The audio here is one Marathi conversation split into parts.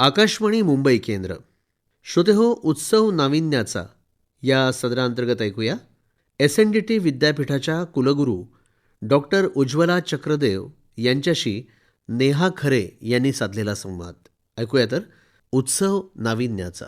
आकाशवाणी मुंबई केंद्र. श्रोते हो उत्सव नाविन्याचा. या सदरांतर्गत ऐकूया. एस एन डी टी विद्यापीठाच्या कुलगुरू डॉक्टर उज्ज्वला चक्रदेव यांच्याशी नेहा खरे यांनी साधलेला संवाद. ऐकूया तर उत्सव नाविन्याचा.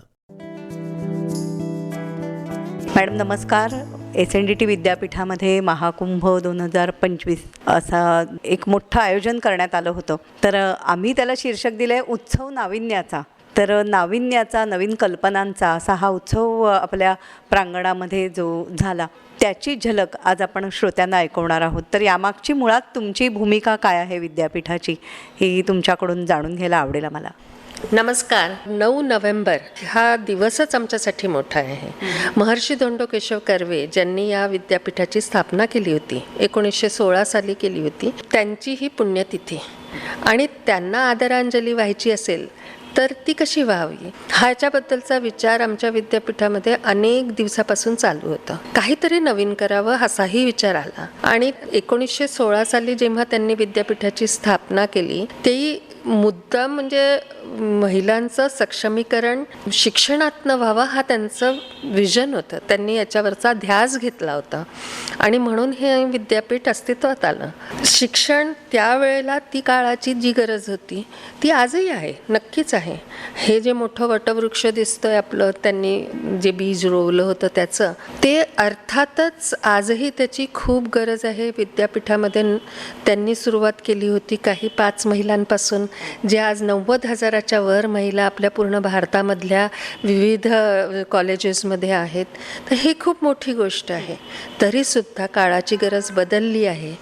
मॅडम नमस्कार. एस एन डी टी विद्यापीठामध्ये महाकुंभ दोन हजार पंचवीस असा एक मोठं आयोजन करण्यात आलं होतं. तर आम्ही त्याला शीर्षक दिलं आहे उत्सव नाविन्याचा. तर नाविन्याचा नवीन कल्पनांचा असा हा उत्सव आपल्या प्रांगणामध्ये जो झाला त्याची झलक आज आपण श्रोत्यांना ऐकवणार आहोत. तर यामागची मुळात तुमची भूमिका काय आहे विद्यापीठाची ही तुमच्याकडून जाणून घ्यायला आवडेल मला नमस्कार. नऊ नोव्हेंबर हा दिवसच आमच्यासाठी मोठा आहे. महर्षी धोंडो केशव कर्वे ज्यांनी या विद्यापीठाची स्थापना केली होती एकोणीसशे सोळा साली केली होती त्यांची ही पुण्यतिथी. आणि त्यांना आदरांजली व्हायची असेल तर ती कशी व्हावी? ह्याच्याबद्दलचा विचार आमच्या विद्यापीठामध्ये अनेक दिवसापासून चालू होता. काहीतरी नवीन करावं असाही विचार आला. आणि एकोणीसशे सोळा साली जेव्हा त्यांनी विद्यापीठाची स्थापना केली ती मुद्दा म्हणजे महिलांचं सक्षमीकरण शिक्षणातनं व्हावं हा त्यांचं विजन होतं. त्यांनी याच्यावरचा ध्यास घेतला होता. आणि म्हणून हे विद्यापीठ अस्तित्वात आलं. शिक्षण त्यावेळेला ती काळाची जी गरज होती ती आजही आहे नक्कीच आहे. हे जे मोठं वटवृक्ष दिसतंय आपलं त्यांनी जे बीज रोवलं होतं त्याचं ते अर्थातच आजही त्याची खूप गरज आहे. विद्यापीठामध्ये त्यांनी सुरुवात केली होती काही पाच महिलांपासून. जे आज नव्वद हजाराच्या वर महिला आपल्या पूर्ण भारतामधल्या विविध कॉलेजेसमध्ये आहेत. तर ही खूप मोठी गोष्ट आहे. तरीसुद्धा काळाची गरज बदलली आहे.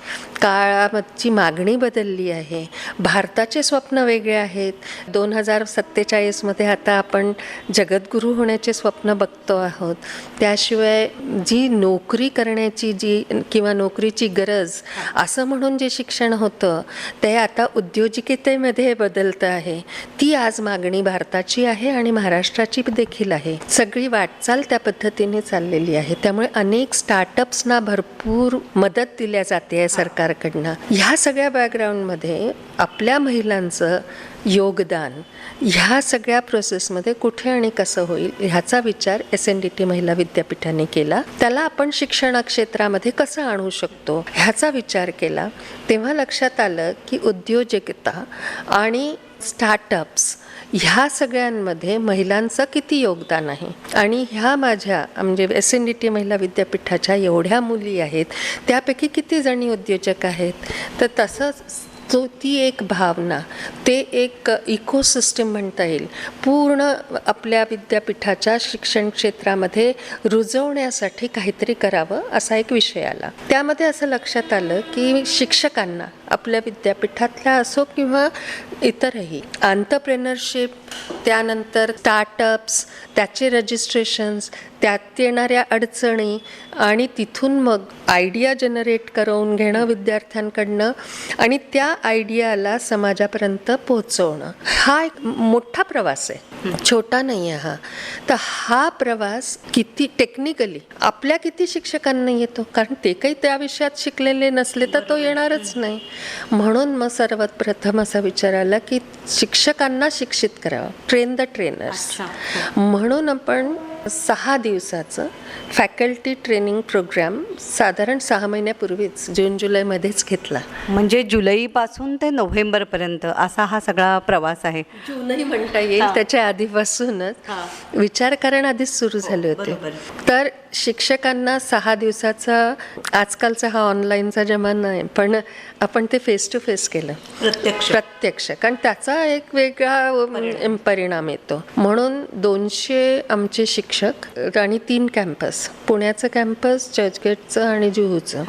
काळाची मागणी बदलली आहे. भारताचे स्वप्न वेगळे आहेत. दोन हजार सत्तेचाळीसमध्ये आता आपण जगद्गुरू होण्याचे स्वप्न बघतो आहोत. त्याशिवाय जी नोकरी करण्याची जी किंवा नोकरीची गरज असं म्हणून जे शिक्षण होतं ते आता उद्योजिकतेमध्ये बदलतं आहे. ती आज मागणी भारताची आहे आणि महाराष्ट्राची देखील आहे. सगळी वाटचाल त्या पद्धतीने चाललेली आहे. त्यामुळे अनेक स्टार्टअप्सना भरपूर मदत दिल्या जाते आहे सरकार सरकारकडनं. ह्या सगळ्या बॅकग्राऊंडमध्ये आपल्या महिलांचं योगदान ह्या सगळ्या प्रोसेसमध्ये कुठे आणि कसं होईल ह्याचा विचार एस एन डी टी महिला विद्यापीठाने केला. त्याला आपण शिक्षण क्षेत्रामध्ये कसं आणू शकतो ह्याचा विचार केला. तेव्हा लक्षात आलं की उद्योजकता आणि स्टार्टअप्स ह्या सगळ्यांमध्ये महिलांचं किती योगदान आहे? आणि ह्या माझ्या म्हणजे एस एन डी टी महिला विद्यापीठाच्या एवढ्या मुली आहेत त्यापैकी किती जणी उद्योजक आहेत? तर तसंच तो ती एक भावना ते एक इकोसिस्टम म्हणता येईल पूर्ण आपल्या विद्यापीठाच्या शिक्षण क्षेत्रामध्ये रुजवण्यासाठी काहीतरी करावं असा एक विषय आला. त्यामध्ये असं लक्षात आलं की शिक्षकांना आपल्या विद्यापीठातल्या असो किंवा इतरही. आंतरप्रेनरशिप त्यानंतर स्टार्टअप्स त्याचे रजिस्ट्रेशन्स त्यात येणाऱ्या अडचणी आणि तिथून मग आयडिया जनरेट करून घेणं विद्यार्थ्यांकडनं आणि त्या आयडियाला समाजापर्यंत पोहोचवणं. हा एक मोठा प्रवास आहे. छोटा नाही आहे हा. तर हा प्रवास किती टेक्निकली आपल्या किती शिक्षकांना येतो? कारण ते काही त्या विषयात शिकलेले नसले तर तो येणारच नाही. म्हणून मग सर्वात प्रथम असा विचार आला की शिक्षकांना शिक्षित करावं. ट्रेन द ट्रेनर्स म्हणून आपण सहा दिवसाचं फॅकल्टी ट्रेनिंग प्रोग्राम साधारण सहा महिन्यापूर्वीच जून जुलैमध्येच घेतला. म्हणजे जुलैपासून ते नोव्हेंबरपर्यंत असा हा सगळा प्रवास आहे. जूनही म्हणता येईल त्याच्या आधीपासूनच. विचार करण आधीच सुरू झाले होते. तर शिक्षकांना सहा दिवसाचा आजकालचा हा ऑनलाईनचा जमाना आहे पण आपण ते फेस टू फेस केलं. प्रत्यक्ष. प्रत्यक्ष. कारण त्याचा एक वेगळा परिणाम येतो. म्हणून दोनशे आमचे शिक्षक आणि तीन कॅम्पस पुण्याचं कॅम्पस चर्चगेटचं आणि जुहूचं.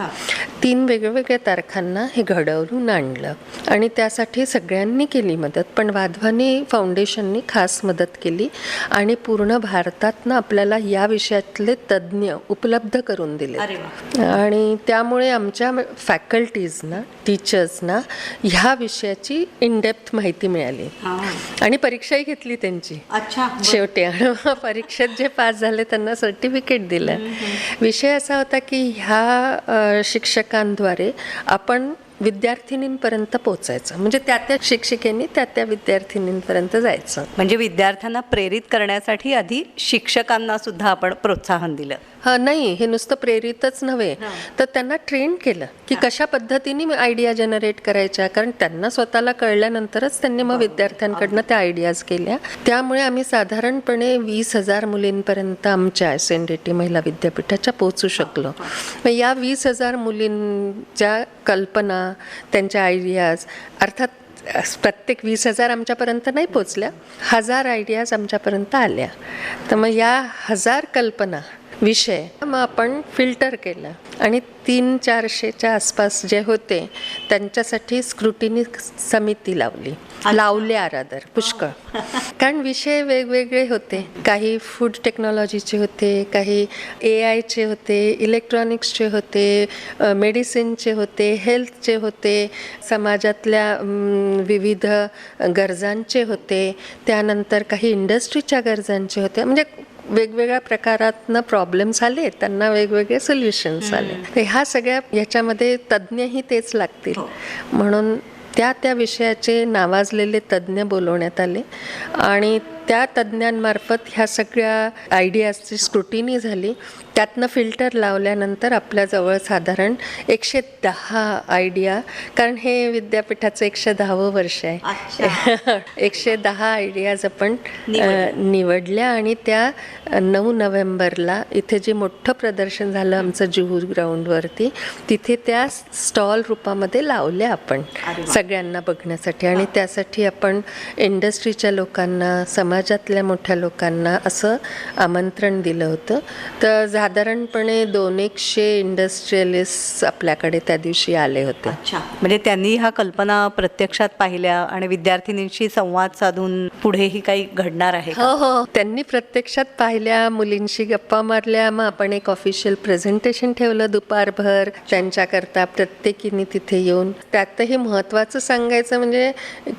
तीन वेगवेगळ्या तारखांना हे घडवून आणलं. आणि त्यासाठी सगळ्यांनी केली मदत पण वाधवानी फाउंडेशननी खास मदत केली आणि पूर्ण भारतातनं आपल्याला या विषयातले तज्ज्ञ उपलब्ध करून दिले आणि त्यामुळे आमच्या फॅकल्टीजना टीचर्सना ह्या विषयाची इनडेप्थ माहिती मिळाली. आणि परीक्षाही घेतली त्यांची. अच्छा शेवटी आणि परीक्षेत जे पास झाले त्यांना सर्टिफिकेट दिलं. विषय असा होता की ह्या शिक्षकांद्वारे आपण विद्यार्थिनींपर्यंत पोचायचं. म्हणजे त्या त्या शिक्षिकेने त्या त्या विद्यार्थिनींपर्यंत जायचं. म्हणजे विद्यार्थ्यांना प्रेरित करण्यासाठी आधी शिक्षकांना सुद्धा आपण प्रोत्साहन दिलं. हा नाही हे नुसतं प्रेरितच नव्हे. तर त्यांना ट्रेन केलं की कशा पद्धतीने आयडिया जनरेट करायच्या? कारण त्यांना स्वतःला कळल्यानंतरच त्यांनी मग विद्यार्थ्यांकडनं त्या आयडियाज केल्या. त्यामुळे आम्ही साधारणपणे वीस हजार मुलींपर्यंत आमच्या एस एन डी टी महिला विद्यापीठाच्या पोहोचू शकलो. मग या वीस हजार मुलींच्या कल्पना त्यांच्या आयडियाज अर्थात प्रत्येक वीस हजार आमच्यापर्यंत नाही पोचल्या हजार आयडियाज आमच्यापर्यंत आल्या. तर मग या हजार कल्पना विषय. मग आपण फिल्टर केलं आणि तीन चारशेच्या आसपास जे होते त्यांच्यासाठी स्क्रुटिनी समिती लावली. लावल्या रादर पुष्कळ. कारण विषय वेगवेगळे होते. काही फूड टेक्नॉलॉजीचे होते काही ए आयचे होते इलेक्ट्रॉनिक्सचे होते मेडिसिनचे होते हेल्थचे होते समाजातल्या विविध गरजांचे होते. त्यानंतर काही इंडस्ट्रीच्या गरजांचे होते. म्हणजे वेगवेगळ्या प्रकारातनं प्रॉब्लेम्स आले त्यांना वेगवेगळे सोल्युशन्स आले. तर ह्या सगळ्या याच्यामध्ये तज्ज्ञही तेच लागतील. म्हणून त्या त्या विषयाचे नावाजलेले तज्ज्ञ बोलवण्यात आले आणि त्या तज्ज्ञांमार्फत ह्या सगळ्या आयडियाजची स्क्रुटिनी झाली. त्यातनं फिल्टर लावल्यानंतर आपल्याजवळ साधारण एकशे दहा आयडिया कारण हे विद्यापीठाचं एकशे दहावं वर्ष आहे. एकशे दहा आयडियाज आपण निवडल्या. आणि त्या नऊ नोव्हेंबरला इथे जे मोठं प्रदर्शन झालं आमचं जुहू ग्राउंडवरती तिथे त्या स्टॉल रूपामध्ये लावल्या आपण सगळ्यांना बघण्यासाठी. आणि त्यासाठी आपण इंडस्ट्रीच्या लोकांना समाजातल्या मोठ्या लोकांना असं आमंत्रण दिलं होतं. तर साधारणपणे दोन एकशे इंडस्ट्रियलिस्ट आपल्याकडे त्या दिवशी आले होते. म्हणजे त्यांनी ह्या कल्पना प्रत्यक्षात पाहिल्या आणि विद्यार्थिनींशी संवाद साधून पुढेही काही घडणार आहे? हो हो. त्यांनी प्रत्यक्षात पाहिल्या मुलींशी गप्पा मारल्या मग आपण एक ऑफिशियल प्रेझेंटेशन ठेवलं दुपारभर. त्यांच्याकरता प्रत्येकीने तिथे येऊन त्यातही महत्त्वाचं सांगायचं म्हणजे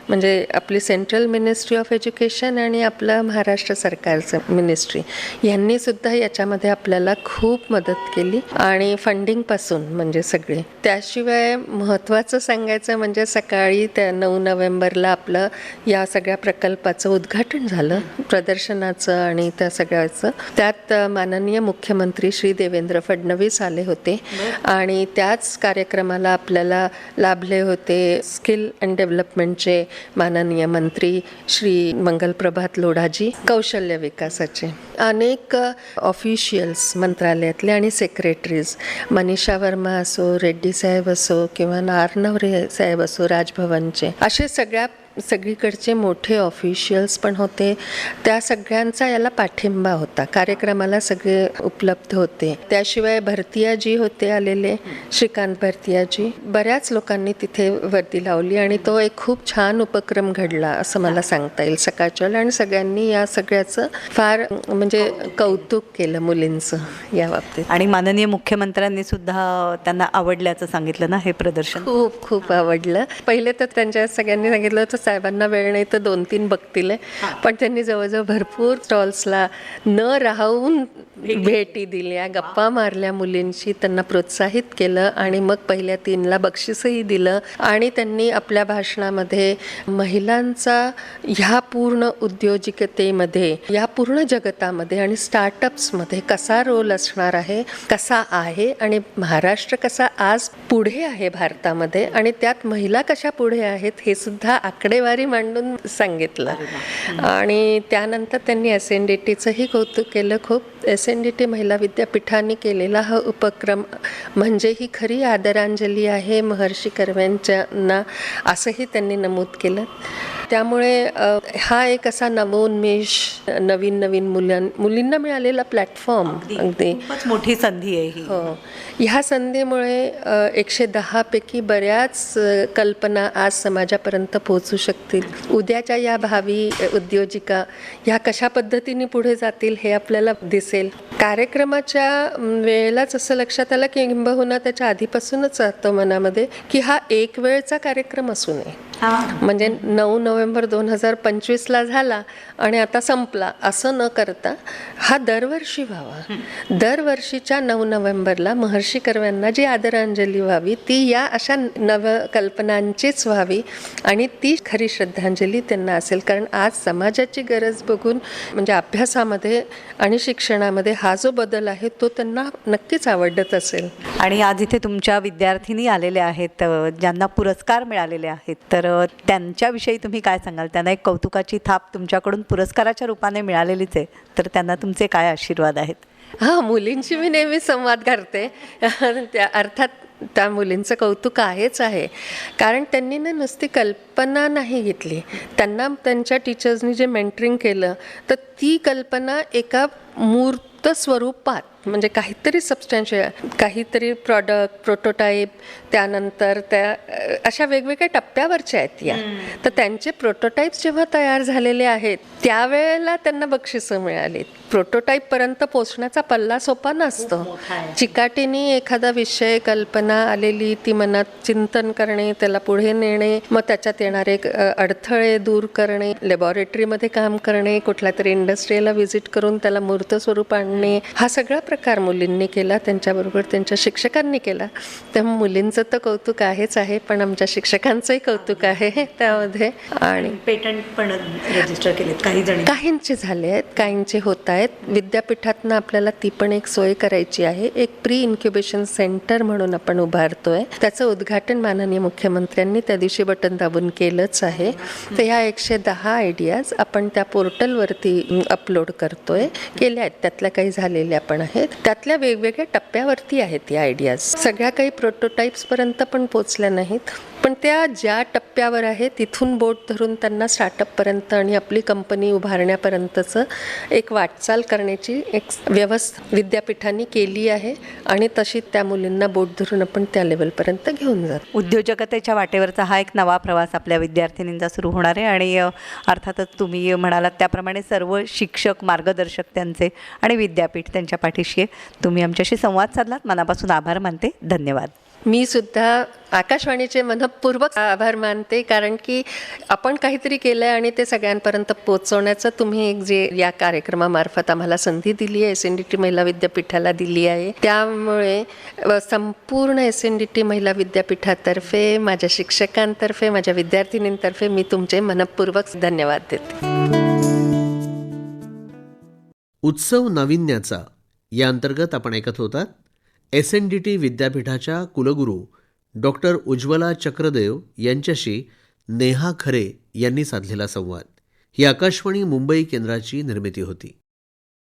म्हणजे आपली सेंट्रल मिनिस्ट्री ऑफ एज्युकेशन आणि आपलं महाराष्ट्र सरकारचं मिनिस्ट्री यांनी सुद्धा याच्यामध्ये आपल्याला खूप मदत केली. आणि फंडिंगपासून म्हणजे सगळे. त्याशिवाय महत्त्वाचं सांगायचं म्हणजे सकाळी त्या नऊ नोव्हेंबरला आपलं या सगळ्या प्रकल्पाचं उद्घाटन झालं. प्रदर्शनाचं आणि त्या सगळ्याचं. त्यात माननीय मुख्यमंत्री श्री देवेंद्र फडणवीस आले होते. आणि त्याच कार्यक्रमाला आपल्याला लाभले होते स्किल अँड डेव्हलपमेंटचे माननीय मंत्री श्री आहात लोढाजी कौशल्य विकासाचे. अनेक ऑफिशियल्स मंत्रालयातले आणि सेक्रेटरीज मनीषा वर्मा असो रेड्डी साहेब असो किंवा नारनवरे साहेब असो राजभवनचे असे सगळ्या सगळीकडचे मोठे ऑफिशियल्स पण होते. त्या सगळ्यांचा याला पाठिंबा होता. कार्यक्रमाला सगळे उपलब्ध होते. त्याशिवाय भरतियाजी होते आलेले श्रीकांत भरतियाजी. बऱ्याच लोकांनी तिथे वर्दी लावली आणि तो एक खूप छान उपक्रम घडला असं मला सांगता येईल. सकाळच्या आणि सगळ्यांनी या सगळ्याचं फार म्हणजे कौतुक केलं मुलींचं या बाबतीत. आणि माननीय मुख्यमंत्र्यांनी सुद्धा त्यांना आवडल्याचं सांगितलं ना हे प्रदर्शन? खूप खूप आवडलं. पहिले तर त्यांच्या सगळ्यांनी सांगितलं होतं साहेबांना वेळ नाही तर दोन तीन बघतील पण त्यांनी जवळजवळ भरपूर स्टॉल्सला न राहून भेटी दिल्या गप्पा मारल्या मुलींशी त्यांना प्रोत्साहित केलं आणि मग पहिल्या तीनला बक्षीसही दिलं. आणि त्यांनी आपल्या भाषणामध्ये महिलांचा ह्या पूर्ण उद्योजिकतेमध्ये या पूर्ण जगतामध्ये आणि स्टार्टअप्समध्ये कसा रोल असणार आहे कसा आहे आणि महाराष्ट्र कसा आज पुढे आहे भारतामध्ये आणि त्यात महिला कशा पुढे आहेत हे सुद्धा आकडेवारी मांडून सांगितलं. आणि त्यानंतर त्यांनी एस एन डी टीचंही कौतुक केलं खूप. एस एन डी टी महिला विद्यापीठाने केलेला हा उपक्रम म्हणजे ही खरी आदरांजली आहे महर्षी कर्व्यांच्यांना असंही त्यांनी नमूद केलं. त्यामुळे हा एक असा नवोन्मेष नवीन नवीन मुलां मुलींना मिळालेला प्लॅटफॉर्म अगदी. मोठी संधी आहे ही. हो. ह्या संधीमुळे एकशे दहापैकी बऱ्याच कल्पना आज समाजापर्यंत पोहोचू शकतील. उद्याच्या या भावी उद्योजिका ह्या कशा पद्धतीने पुढे जातील हे आपल्याला दिसेल. कार्यक्रमाच्या वेळेलाच असं लक्षात आलं की किंबहुना त्याच्या आधीपासूनच जातं मनामध्ये की हा एक वेळचा कार्यक्रम असू नये. म्हणजे नऊ नोव्हेंबर दोन हजार पंचवीसला झाला आणि आता संपला. असं न करता हा दरवर्षी व्हावा. दरवर्षीच्या नऊ नोव्हेंबरला महर्षी कर्व्यांना जी आदरांजली व्हावी ती या अशा नव कल्पनांचीच व्हावी आणि ती खरी श्रद्धांजली त्यांना असेल. कारण आज समाजाची गरज बघून म्हणजे अभ्यासामध्ये आणि शिक्षणामध्ये हा जो बदल आहे तो त्यांना नक्कीच आवडत असेल. आणि आज इथे तुमच्या विद्यार्थिनी आलेल्या आहेत ज्यांना पुरस्कार मिळालेले आहेत. तर त्यांच्याविषयी तुम्ही काय सांगाल? त्यांना एक कौतुकाची थाप तुमच्याकडून पुरस्काराच्या रूपाने मिळालेलीच आहे. तर त्यांना तुमचे काय आशीर्वाद आहेत? हां मुलींशी मी नेहमी संवाद करते त्या अर्थात त्या मुलींचं कौतुक आहेच आहे. कारण त्यांनी ना नुसती कल्पना नाही घेतली. त्यांना त्यांच्या टीचर्सनी जे मेंटरिंग केलं तर ती कल्पना एका मूर्त स्वरूपात म्हणजे काहीतरी सबस्टॅन्शियल काहीतरी प्रॉडक्ट प्रोटोटाईप त्यानंतर त्या अशा वेगवेगळ्या टप्प्यावरच्या आहेत या. तर त्यांचे प्रोटोटाईप्स जेव्हा तयार झालेले आहेत त्यावेळेला त्यांना बक्षिसं मिळाली प्रोटोटाईपपर्यंत पोचण्याचा पल्ला सोपा नसतो. चिकाटीने एखादा विषय कल्पना आलेली ती मनात चिंतन करणे त्याला पुढे नेणे मग त्याच्यात येणारे अडथळे दूर करणे लॅबॉरेटरीमध्ये काम करणे कुठल्या तरी इंडस्ट्रीला व्हिजिट करून त्याला मूर्त स्वरूप आणणे हा सगळा प्रकार मुलींनी केला त्यांच्याबरोबर त्यांच्या शिक्षकांनी केला. त्यामुळे मुलींचं तर कौतुक आहेच आहे पण आमच्या शिक्षकांचंही कौतुक आहे त्यामध्ये. आणि पेटंट पण रजिस्टर केलेत काही जणी. काहींचे झाले आहेत काहींचे होत आहेत. विद्यापीठातनं आपल्याला ती पण एक सोय करायची आहे. एक प्री इन्क्युबेशन सेंटर म्हणून आपण उभारतोय. त्याचं उद्घाटन माननीय मुख्यमंत्र्यांनी त्या दिवशी बटन दाबून केलंच आहे. तर ह्या एकशे दहा आयडियाज आपण त्या पोर्टलवरती अपलोड करतोय. केल्या आहेत. त्यातल्या काही झालेल्या पण आहेत. त्यातल्या वेगवेगळ्या टप्प्यावरती आहेत या आयडियाज सगळ्या काही प्रोटोटाईप्सपर्यंत पण पोचल्या नाहीत. पण त्या ज्या टप्प्यावर आहे तिथून बोट धरून त्यांना स्टार्टअपपर्यंत आणि आपली कंपनी उभारण्यापर्यंतचं एक वाटचाल करण्याची एक व्यवस्था विद्यापीठांनी केली आहे आणि तशी त्या मुलींना बोट धरून आपण त्या लेवलपर्यंत घेऊन जातो. उद्योजकतेच्या वाटेवरचा हा एक नवा प्रवास आपल्या विद्यार्थिनींचा सुरू होणार आहे आणि अर्थातच तुम्ही म्हणालात त्याप्रमाणे सर्व शिक्षक मार्गदर्शक त्यांचे आणि विद्यापीठ त्यांच्या पाठीशी आहे. तुम्ही आमच्याशी संवाद साधलात. मनापासून आभार मानते. धन्यवाद. मी सुद्धा आकाशवाणीचे मनपूर्वक आभार मानते कारण की आपण काहीतरी केलं आहे आणि ते सगळ्यांपर्यंत पोचवण्याचं तुम्ही एक जे या कार्यक्रमामार्फत आम्हाला संधी दिली आहे एस एन डी टी महिला विद्यापीठाला दिली आहे त्यामुळे संपूर्ण एस एन डी टी महिला विद्यापीठातर्फे माझ्या शिक्षकांतर्फे माझ्या विद्यार्थिनींतर्फे मी तुमचे मनपूर्वक धन्यवाद देते. उत्सव नाविन्याचा या अंतर्गत आपण ऐकत होतात एस एन डी टी विद्यापीठाच्या कुलगुरू डॉक्टर उज्ज्वला चक्रदेव यांच्याशी नेहा खरे यांनी साधलेला संवाद. ही आकाशवाणी मुंबई केंद्राची निर्मिती होती.